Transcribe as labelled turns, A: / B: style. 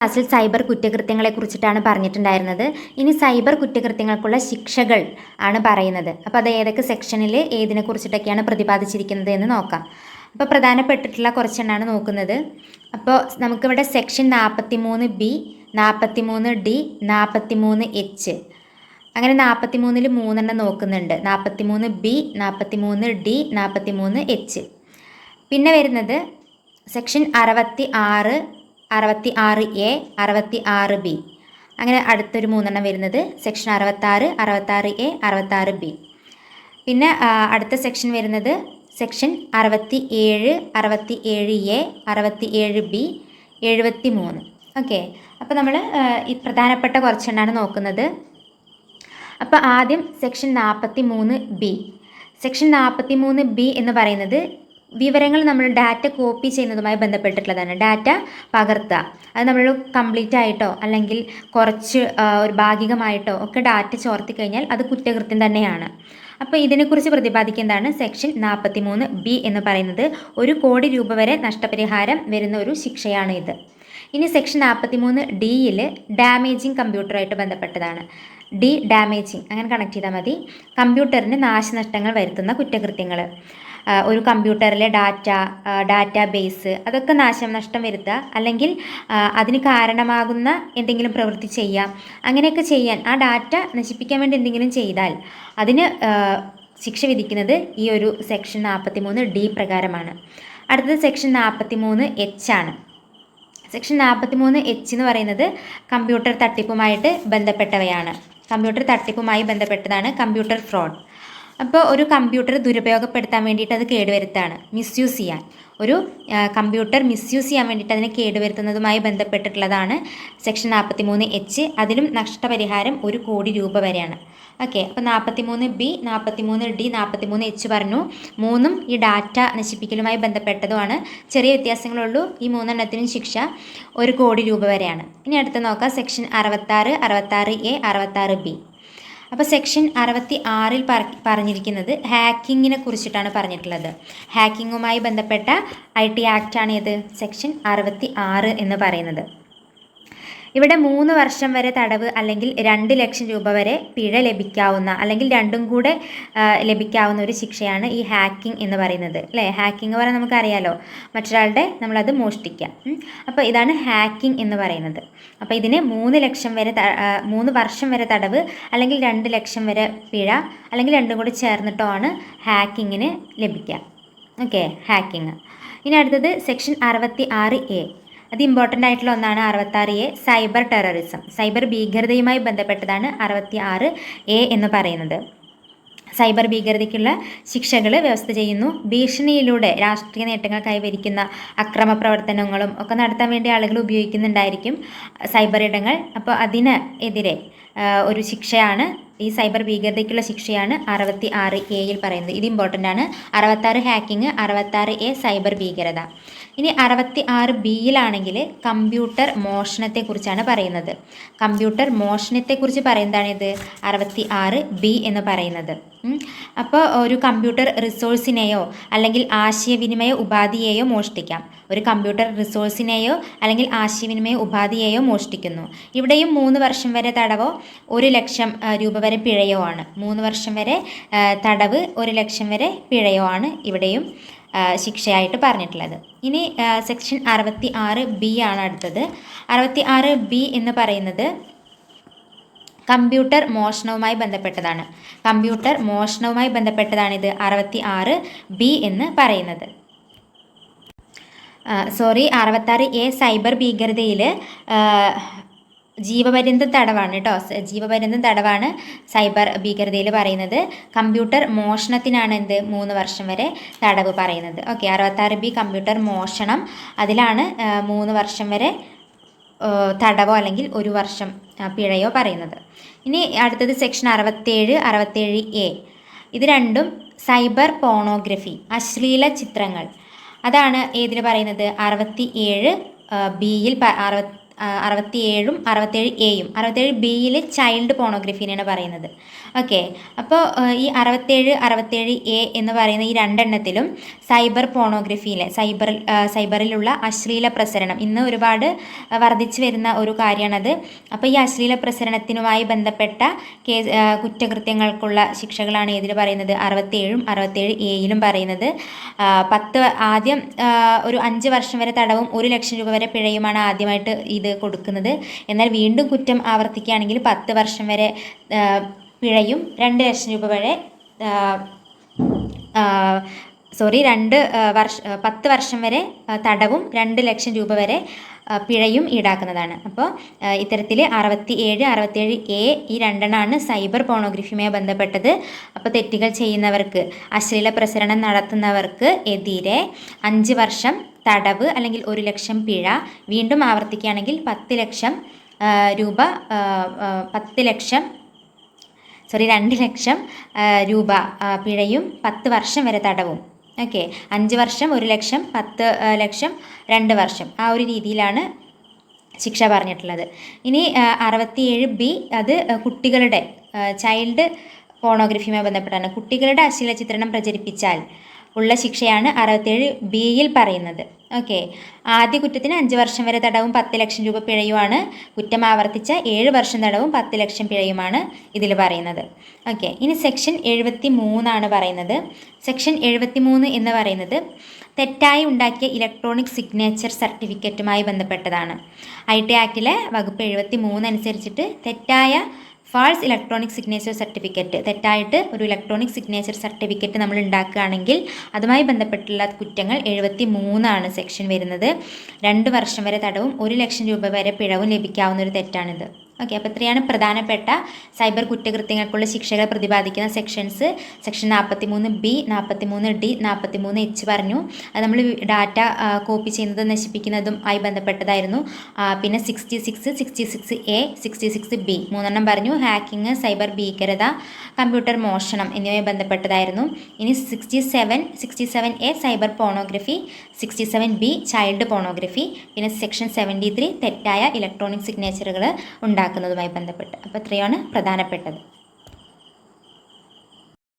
A: ക്ലാസ്സിൽ സൈബർ കുറ്റകൃത്യങ്ങളെ കുറിച്ചിട്ടാണ് പറഞ്ഞിട്ടുണ്ടായിരുന്നത്. ഇനി സൈബർ കുറ്റകൃത്യങ്ങൾക്കുള്ള ശിക്ഷകൾ ആണ് പറയുന്നത്. അപ്പോൾ അത് ഏതൊക്കെ സെക്ഷനിൽ ഏതിനെ കുറിച്ചിട്ടൊക്കെയാണ് പ്രതിപാദിച്ചിരിക്കുന്നത് എന്ന് നോക്കാം. അപ്പോൾ പ്രധാനപ്പെട്ടിട്ടുള്ള കുറച്ചെണ്ണാണ് നോക്കുന്നത്. അപ്പോൾ നമുക്കിവിടെ സെക്ഷൻ നാൽപ്പത്തി മൂന്ന് ബി നാൽപ്പത്തി മൂന്ന് ഡി നാൽപ്പത്തി മൂന്ന് എച്ച്. അങ്ങനെ നാൽപ്പത്തി മൂന്നിൽ മൂന്നെണ്ണം നോക്കുന്നുണ്ട്. നാൽപ്പത്തി മൂന്ന് ബി നാൽപ്പത്തി മൂന്ന് ഡി നാൽപ്പത്തി മൂന്ന് എച്ച്. പിന്നെ വരുന്നത് സെക്ഷൻ അറുപത്തി ആറ് അറുപത്തി ആറ് എ അറുപത്തി ആറ് ബി. അങ്ങനെ അടുത്തൊരു മൂന്നെണ്ണം വരുന്നത് സെക്ഷൻ അറുപത്താറ് അറുപത്താറ് എ അറുപത്താറ് ബി. പിന്നെ അടുത്ത സെക്ഷൻ വരുന്നത് സെക്ഷൻ അറുപത്തി ഏഴ് അറുപത്തി ഏഴ് എ അറുപത്തി ഏഴ് ബി എഴുപത്തി മൂന്ന് ഓക്കെ അപ്പോൾ നമ്മൾ ഈ പ്രധാനപ്പെട്ട കുറച്ചെണ്ണാണ് നോക്കുന്നത്. അപ്പോൾ ആദ്യം സെക്ഷൻ നാൽപ്പത്തി മൂന്ന് ബി. സെക്ഷൻ നാൽപ്പത്തി മൂന്ന് ബി എന്ന് പറയുന്നത് വിവരങ്ങൾ നമ്മൾ ഡാറ്റ കോപ്പി ചെയ്യുന്നതുമായി ബന്ധപ്പെട്ടിട്ടുള്ളതാണ്. ഡാറ്റ പകർത്തുക. അത് നമ്മൾ കംപ്ലീറ്റ് ആയിട്ടോ അല്ലെങ്കിൽ കുറച്ച് ഒരു ഭാഗികമായിട്ടോ ഒക്കെ ഡാറ്റ ചോർത്തി കഴിഞ്ഞാൽ അത് കുറ്റകൃത്യം തന്നെയാണ്. അപ്പോൾ ഇതിനെക്കുറിച്ച് പ്രതിപാദിക്കുന്നതാണ് സെക്ഷൻ നാൽപ്പത്തി മൂന്ന് ബി എന്ന് പറയുന്നത് ഒരു കോടി രൂപ വരെ നഷ്ടപരിഹാരം വരുന്ന ഒരു ശിക്ഷയാണ് ഇത്. ഇനി സെക്ഷൻ നാൽപ്പത്തി മൂന്ന് ഡിയിൽ ഡാമേജിങ് കമ്പ്യൂട്ടറായിട്ട് ബന്ധപ്പെട്ടതാണ്. D damaging. അങ്ങനെ കണക്ട് ചെയ്താൽ മതി. കമ്പ്യൂട്ടറിന് നാശനഷ്ടങ്ങൾ വരുത്തുന്ന കുറ്റകൃത്യങ്ങൾ ഒരു കമ്പ്യൂട്ടറിലെ ഡാറ്റ ഡാറ്റാ ബേസ് അതൊക്കെ നാശനഷ്ടം വരുത്തുക അല്ലെങ്കിൽ അതിന് കാരണമാകുന്ന എന്തെങ്കിലും പ്രവൃത്തി ചെയ്യാം. അങ്ങനെയൊക്കെ ചെയ്യാൻ ആ ഡാറ്റ നശിപ്പിക്കാൻ വേണ്ടി എന്തെങ്കിലും ചെയ്താൽ അതിന് ശിക്ഷ വിധിക്കുന്നത് ഈ ഒരു സെക്ഷൻ നാൽപ്പത്തി മൂന്ന് ഡി പ്രകാരമാണ്. അടുത്തത് സെക്ഷൻ നാൽപ്പത്തി മൂന്ന് എച്ച് ആണ്. സെക്ഷൻ നാൽപ്പത്തി മൂന്ന് എച്ച് എന്ന് പറയുന്നത് കമ്പ്യൂട്ടർ തട്ടിപ്പുമായിട്ട് ബന്ധപ്പെട്ടവയാണ്. കമ്പ്യൂട്ടർ തട്ടിപ്പുമായി ബന്ധപ്പെട്ടതാണ് കമ്പ്യൂട്ടർ ഫ്രോഡ്. അപ്പോൾ ഒരു കമ്പ്യൂട്ടർ ദുരുപയോഗപ്പെടുത്താൻ വേണ്ടിയിട്ട് അത് കേടുവരുത്താണ് മിസ്യൂസ് ചെയ്യാൻ. ഒരു കമ്പ്യൂട്ടർ മിസ്യൂസ് ചെയ്യാൻ വേണ്ടിയിട്ട് അതിനെ കേടുവരുത്തുന്നതുമായി ബന്ധപ്പെട്ടിട്ടുള്ളതാണ് സെക്ഷൻ നാൽപ്പത്തി മൂന്ന് എച്ച് അതിലും നഷ്ടപരിഹാരം ഒരു കോടി രൂപ വരെയാണ്. ഓക്കെ അപ്പോൾ നാൽപ്പത്തി മൂന്ന് ബി നാൽപ്പത്തി മൂന്ന് ഡി നാൽപ്പത്തി മൂന്ന് എച്ച് പറഞ്ഞു. മൂന്നും ഈ ഡാറ്റ നശിപ്പിക്കലുമായി ബന്ധപ്പെട്ടതുമാണ്. ചെറിയ വ്യത്യാസങ്ങളുള്ളൂ. ഈ മൂന്നെണ്ണത്തിനും ശിക്ഷ ഒരു കോടി രൂപ വരെയാണ്. ഇനി അടുത്ത് നോക്കാം. സെക്ഷൻ അറുപത്താറ് അറുപത്താറ് എ അറുപത്താറ് ബി അപ്പോൾ സെക്ഷൻ അറുപത്തി ആറിൽ പറഞ്ഞിരിക്കുന്നത് ഹാക്കിങ്ങിനെ കുറിച്ചിട്ടാണ് പറഞ്ഞിട്ടുള്ളത്. ഹാക്കിങ്ങുമായി ബന്ധപ്പെട്ട ഐ ടി ആക്റ്റാണ് ഏത്? സെക്ഷൻ അറുപത്തി ആറ് എന്ന് പറയുന്നത്. ഇവിടെ മൂന്ന് വർഷം വരെ തടവ് അല്ലെങ്കിൽ രണ്ട് ലക്ഷം രൂപ വരെ പിഴ ലഭിക്കാവുന്ന അല്ലെങ്കിൽ രണ്ടും കൂടെ ലഭിക്കാവുന്ന ഒരു ശിക്ഷയാണ് ഈ ഹാക്കിംഗ് എന്ന് പറയുന്നത്. അല്ലേ? ഹാക്കിംഗ് പറയാൻ നമുക്കറിയാലോ മറ്റൊരാളുടെ നമ്മളത് മോഷ്ടിക്കാം. അപ്പോൾ ഇതാണ് ഹാക്കിംഗ് എന്ന് പറയുന്നത്. അപ്പോൾ ഇതിന് മൂന്ന് ലക്ഷം വരെ മൂന്ന് വർഷം വരെ തടവ് അല്ലെങ്കിൽ രണ്ട് ലക്ഷം വരെ പിഴ അല്ലെങ്കിൽ രണ്ടും കൂടി ചേർന്നിട്ടോ ആണ് ഹാക്കിങ്ങിന് ലഭിക്കുക. ഓക്കെ? ഹാക്കിംഗ്. ഇനി അടുത്തത് സെക്ഷൻ അറുപത്തി ആറ് എ. അത് ഇമ്പോർട്ടന്റ് ആയിട്ടുള്ള ഒന്നാണ് അറുപത്താറ് എ സൈബർ ടെററിസം. സൈബർ ഭീകരതയുമായി ബന്ധപ്പെട്ടതാണ് അറുപത്തി ആറ് എ എന്ന് പറയുന്നത്. സൈബർ ഭീകരതയ്ക്കുള്ള ശിക്ഷകൾ വ്യവസ്ഥ ചെയ്യുന്നു. ഭീഷണിയിലൂടെ രാഷ്ട്രീയ നേട്ടങ്ങൾ കൈവരിക്കുന്ന അക്രമ പ്രവർത്തനങ്ങളും ഒക്കെ നടത്താൻ വേണ്ടി ആളുകൾ ഉപയോഗിക്കുന്നുണ്ടായിരിക്കും സൈബർ ഇടങ്ങൾ. അപ്പോൾ അതിന് എതിരെ ഒരു ശിക്ഷയാണ് ഈ സൈബർ ഭീകരതയ്ക്കുള്ള ശിക്ഷയാണ് അറുപത്തി ആറ് എയിൽ പറയുന്നത്. ഇത് ഇമ്പോർട്ടന്റ് ആണ്. അറുപത്താറ് ഹാക്കിംഗ് അറുപത്താറ് എ സൈബർ ഭീകരത. ഇനി അറുപത്തി ആറ് ബിയിലാണെങ്കിൽ കമ്പ്യൂട്ടർ മോഷണത്തെക്കുറിച്ചാണ് പറയുന്നത്. കമ്പ്യൂട്ടർ മോഷണത്തെക്കുറിച്ച് പറയുന്നതാണിത്. അറുപത്തി ആറ് ബി എന്ന് പറയുന്നത്. അപ്പോൾ ഒരു കമ്പ്യൂട്ടർ റിസോഴ്സിനെയോ അല്ലെങ്കിൽ ആശയവിനിമയ ഉപാധിയെയോ മോഷ്ടിക്കാം. ഒരു കമ്പ്യൂട്ടർ റിസോഴ്സിനെയോ അല്ലെങ്കിൽ ആശയവിനിമയ ഉപാധിയെയോ മോഷ്ടിക്കുന്നു. ഇവിടെയും മൂന്ന് വർഷം വരെ തടവോ? ഒരു ലക്ഷം രൂപ വരെ പിഴയോ ആണ് മൂന്ന് വർഷം വരെ തടവ് ഒരു ലക്ഷം വരെ പിഴയോ ആണ് ഇവിടെയും ശിക്ഷയായിട്ട് പറഞ്ഞിട്ടുള്ളത്. ഇനി സെക്ഷൻ അറുപത്തി ആറ് ബി ആണ് അടുത്തത്. അറുപത്തി ആറ് ബി എന്ന് പറയുന്നത് കമ്പ്യൂട്ടർ മോഷണവുമായി ബന്ധപ്പെട്ടതാണ്. കമ്പ്യൂട്ടർ മോഷണവുമായി ബന്ധപ്പെട്ടതാണിത് അറുപത്തി ആറ് ബി എന്ന് പറയുന്നത്. സോറി അറുപത്താറ് എ സൈബർ ഭീകരതയിൽ ജീവപര്യന്തം തടവാണ് കേട്ടോ. ജീവപര്യന്തം തടവാണ് സൈബർ ഭീകരതയിൽ പറയുന്നത്. കമ്പ്യൂട്ടർ മോഷണത്തിനാണ് എന്ത്? മൂന്ന് വർഷം വരെ തടവ് പറയുന്നത്. ഓക്കെ അറുപത്താറ് ബി കമ്പ്യൂട്ടർ മോഷണം. അതിലാണ് മൂന്ന് വർഷം വരെ തടവോ അല്ലെങ്കിൽ ഒരു വർഷം പിഴയോ പറയുന്നത്. ഇനി അടുത്തത് സെക്ഷൻ അറുപത്തേഴ് അറുപത്തേഴ് എ. ഇത് രണ്ടും സൈബർ പോണോഗ്രഫി അശ്ലീല ചിത്രങ്ങൾ. അതാണ് ഏതിന് പറയുന്നത്? അറുപത്തി ഏഴ് ബിയിൽ അറുപത്തി അറുപത്തിയേഴും അറുപത്തേഴ് എയും. അറുപത്തേഴ് ബിയിൽ ചൈൽഡ് പോണോഗ്രഫീനെയാണ് പറയുന്നത്. ഓക്കെ അപ്പോൾ ഈ അറുപത്തേഴ് അറുപത്തേഴ് എ എന്ന് പറയുന്ന ഈ രണ്ടെണ്ണത്തിലും സൈബർ പോണോഗ്രഫിയിലെ സൈബർ സൈബറിലുള്ള അശ്ലീല പ്രസരണം ഇന്ന് ഒരുപാട് വർദ്ധിച്ചു വരുന്ന ഒരു കാര്യമാണത് അപ്പോൾ ഈ അശ്ലീല പ്രസരണത്തിനുമായി ബന്ധപ്പെട്ട കേസ് കുറ്റകൃത്യങ്ങൾക്കുള്ള ശിക്ഷകളാണ് ഇതിൽ പറയുന്നത്. അറുപത്തേഴും അറുപത്തേഴ് എയിലും പറയുന്നത്. പത്ത് ആദ്യം ഒരു അഞ്ച് വർഷം വരെ തടവും ഒരു ലക്ഷം രൂപ വരെ പിഴയുമാണ് ആദ്യമായിട്ട് ഇത് കൊടുക്കുന്നത്. എന്നാൽ വീണ്ടും കുറ്റം ആവർത്തിക്കുകയാണെങ്കിൽ പത്ത് വർഷം വരെ പിഴയും രണ്ട് ലക്ഷം രൂപ വരെ സോറി രണ്ട് വർഷ പത്ത് വർഷം വരെ തടവും രണ്ട് ലക്ഷം രൂപ വരെ പിഴയും ഈടാക്കുന്നതാണ്. അപ്പോൾ ഇത്തരത്തിൽ അറുപത്തി ഏഴ് അറുപത്തേഴ് എ ഈ രണ്ടെണ്ണമാണ് സൈബർ പോണോഗ്രഫിയുമായി ബന്ധപ്പെട്ടത്. അപ്പോൾ തെറ്റുകൾ ചെയ്യുന്നവർക്ക് അശ്ലീല പ്രസരണം നടത്തുന്നവർക്ക് എതിരെ അഞ്ച് വർഷം തടവ് അല്ലെങ്കിൽ ഒരു ലക്ഷം പിഴ വീണ്ടും ആവർത്തിക്കുകയാണെങ്കിൽ പത്ത് ലക്ഷം രൂപ പത്ത് ലക്ഷം സോറി രണ്ട് ലക്ഷം രൂപ പിഴയും പത്ത് വർഷം വരെ തടവും. ഓക്കെ അഞ്ച് വർഷം ഒരു ലക്ഷം പത്ത് ലക്ഷം രണ്ട് വർഷം. ആ ഒരു രീതിയിലാണ് ശിക്ഷ പറഞ്ഞിട്ടുള്ളത്. ഇനി അറുപത്തിയേഴ് ബി അത് കുട്ടികളുടെ ചൈൽഡ് പോണോഗ്രഫിയുമായി ബന്ധപ്പെട്ടാണ്. കുട്ടികളുടെ അശ്ലീല ചിത്രണം പ്രചരിപ്പിച്ചാൽ ഉള്ള ശിക്ഷയാണ് അറുപത്തേഴ് ബിയിൽ പറയുന്നത്. ഓക്കെ. ആദ്യ കുറ്റത്തിന് അഞ്ച് വർഷം വരെ തടവും പത്ത് ലക്ഷം രൂപ പിഴയുമാണ്. കുറ്റം ആവർത്തിച്ച ഏഴ് വർഷം തടവും പത്ത് ലക്ഷം പിഴയുമാണ് ഇതിൽ പറയുന്നത്. ഓക്കെ. ഇനി സെക്ഷൻ എഴുപത്തി മൂന്നാണ് പറയുന്നത്. സെക്ഷൻ എഴുപത്തി മൂന്ന് എന്ന് പറയുന്നത് തെറ്റായി ഉണ്ടാക്കിയ ഇലക്ട്രോണിക് സിഗ്നേച്ചർ സർട്ടിഫിക്കറ്റുമായി ബന്ധപ്പെട്ടതാണ്. ഐ ടി ആക്ടിലെ വകുപ്പ് എഴുപത്തി മൂന്ന് അനുസരിച്ചിട്ട് തെറ്റായ ഫാൾസ് ഇലക്ട്രോണിക് സിഗ്നേച്ചർ സർട്ടിഫിക്കറ്റ് തെറ്റായിട്ട് ഒരു ഇലക്ട്രോണിക് സിഗ്നേച്ചർ സർട്ടിഫിക്കറ്റ് നമ്മൾ ഉണ്ടാക്കുകയാണെങ്കിൽ അതുമായി ബന്ധപ്പെട്ടുള്ള കുറ്റങ്ങൾ എഴുപത്തി മൂന്നാണ് സെക്ഷൻ വരുന്നത്. രണ്ട് വർഷം വരെ തടവും ഒരു ലക്ഷം രൂപ വരെ പിഴവും ലഭിക്കാവുന്ന ഒരു തെറ്റാണിത്. ഓക്കെ അപ്പോൾ ഇത്രയാണ് പ്രധാനപ്പെട്ട സൈബർ കുറ്റകൃത്യങ്ങൾക്കുള്ള ശിക്ഷകൾ പ്രതിപാദിക്കുന്ന സെക്ഷൻസ് സെക്ഷൻ നാൽപ്പത്തി മൂന്ന് ബി നാൽപ്പത്തി മൂന്ന് ഡി നാൽപ്പത്തി മൂന്ന് എച്ച് പറഞ്ഞു. അത് നമ്മൾ ഡാറ്റ കോപ്പി ചെയ്യുന്നതും നശിപ്പിക്കുന്നതും ആയി ബന്ധപ്പെട്ടതായിരുന്നു. പിന്നെ sixty six sixty six A sixty six B മൂന്നെണ്ണം പറഞ്ഞു. ഹാക്കിംഗ് സൈബർ ഭീകരത കമ്പ്യൂട്ടർ മോഷണം എന്നിവയുമായി ബന്ധപ്പെട്ടതായിരുന്നു. ഇനി sixty seven sixty seven A cyber pornography sixty seven B child pornography പിന്നെ സെക്ഷൻ സെവന്റി ത്രീ തെറ്റായ ഇലക്ട്രോണിക് സിഗ്നേച്ചറുകൾ ഉണ്ടാക്കുന്നതുമായി ബന്ധപ്പെട്ട്. അപ്പോൾ ഇത്രയാണ് പ്രധാനപ്പെട്ടത്.